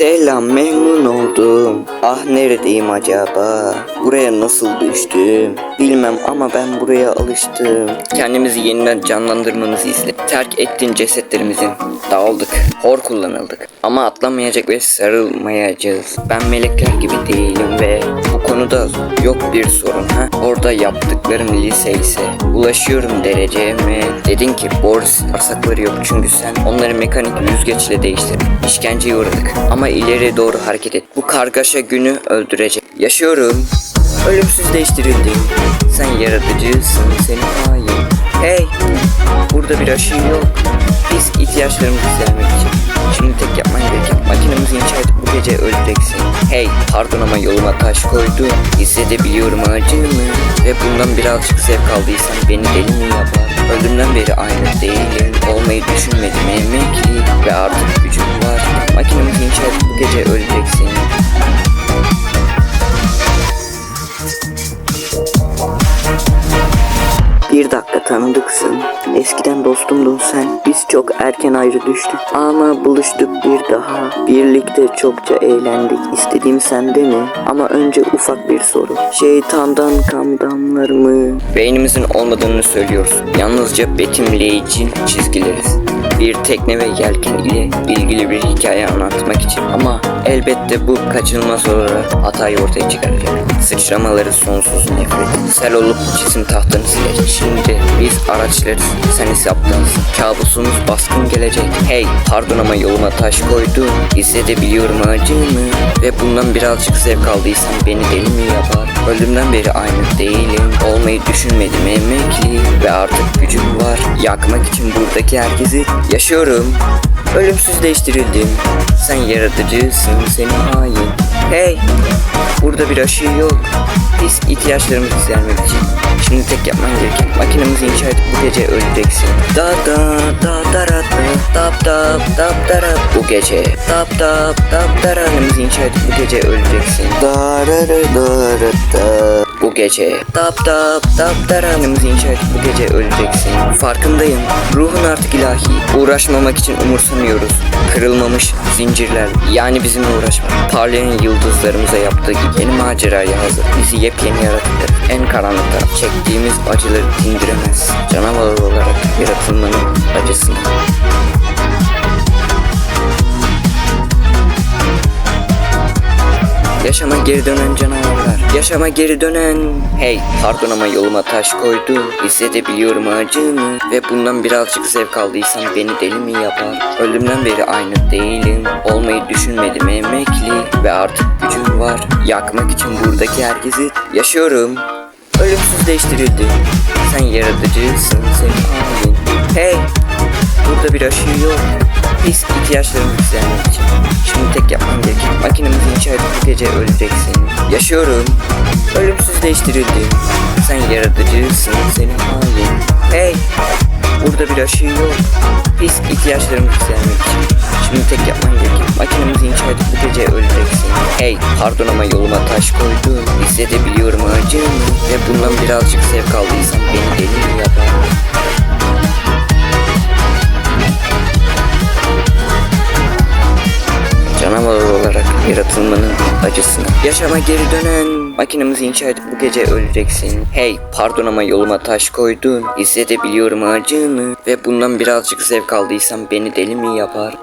Selam memnun oldum. Ah neredeyim acaba? Buraya nasıl düştüm? Bilmem ama ben buraya alıştım. Kendimizi yeniden canlandırmamızı iste. Terk ettiğin cesetlerimizin dağıldık. Hor kullanıldık. Ama atlamayacak ve sarılmayacağız. Ben melekler gibi değilim ve bu konuda yok bir sorun ha. Orada yaptıklarım lise ise ulaşıyorum dereceme. Dedin ki Boris arsakları yok çünkü sen onları mekanik yüzgeçle değiştirdin. İşkenceye uğradık ama ileri doğru hareket et. Bu kargaşa günü öldürecek. Yaşıyorum. Ölümsüz değiştirildim. Sen yaratıcısın, seni hain. Hey, burada bir aşı yok. Biz ihtiyaçlarımızı gidermek için. Şimdi tek yapman gereken makinemizi inşa bu gece öleceksin. Hey, pardon ama yoluma taş koydun. Hissedebiliyorum acını. Ve bundan birazcık zevk aldıysan beni deli mi yapar? Öldüğümden beri aynı değilim. Olmayı düşünmedim emekli. Ve artık gücüm var. Makinemizi inşa bu gece öleceksin. Tanıdıksın. Eskiden dostumdun sen. Biz çok erken ayrı düştük. Ama buluştuk bir daha. Birlikte çokça eğlendik. İstediğim sende mi? Ama önce ufak bir soru. Şeytandan kan damlar mı? Beynimizin olmadığını söylüyoruz. Yalnızca betimleyici çizgileriz. Bir tekne ve yelken ile ilgili bir hikaye anlatmak için. Ama elbette bu kaçınılmaz olarak hatayı ortaya çıkaracak. Sıçramaları sonsuz nefret. Sel olup cisim tahtını silecek. Şimdi biz araçlarız. Sen ise aptalsın. Kabusumuz baskın gelecek. Hey pardon ama yoluma taş koydun. Hissedebiliyorum acını. Ve bundan birazcık zevk aldıysan beni deli mi yapar? Öldüğümden beri aynı değilim. Olmayı düşünmedim emekli. Ve artık gücüm var. Yakmak için buradaki herkesi yaşıyorum. Ölümsüz değiştirildim. Sen yaratıcısın, seni hain. Hey, burada bir aşı yok. Biz ihtiyaçlarımızı gidermek için. Şimdi tek yapman gereken makinemizi inşa edip bu gece öleceksin. Da da da da da tap tap tap da bu gece. Tap tap tap da makinemizi inşa edip bu gece öleceksin. Da da da da da bu gece. Tap tap tap da makinemizi inşa edip bu gece öleceksin. Farkındayım. Ruhun artık ilahi. Uğraşmamak için umursamıyoruz. Kırılmamış zincirler. Yani bizimle uğraşma. Parlayan yıldızlarımıza yaptığı gibi yeni maceraya hazır. Bizi yepyeni yaratıklar. En karanlıkta çektiğimiz acıları dindiremez. Canavar olarak yaratılmanın acısını. Yaşama geri dönen canavarlar Yaşama geri dönen Hey pardon ama yoluma taş koydu. Hissedebiliyorum acını Ve bundan birazcık zevk aldıysan beni deli mi yapar? Ölümden beri aynı değilim. Olmayı düşünmedim emekli Ve artık gücüm var. Yakmak için buradaki herkesi yaşıyorum. Ölümsüz değiştirildi. Sen yaratıcısın seni hain Hey Burada bir aşı yok. Biz ihtiyaçlarımızı gidermek için. Şimdi gece öleceksin. Yaşıyorum. Ölümsüz değiştirildim. Sen yaratıcısın, seni hain. Hey! Burada bir aşı yok. Biz ihtiyaçlarımızı gidermek için. Şimdi tek yapman gereken makinemizi inşa edip bu gece öleceksin. Hey! Pardon ama yoluma taş koydun. Hissedebiliyorum acını. Ve bundan birazcık zevk aldıysan beni deli mi yaratılmanın acısını. Yaşama geri dönen makinemizi inşa edip bu gece öleceksin. Hey pardon ama yoluma taş koydun. Hissedebiliyorum acını ve bundan birazcık zevk aldıysan beni deli mi yapar?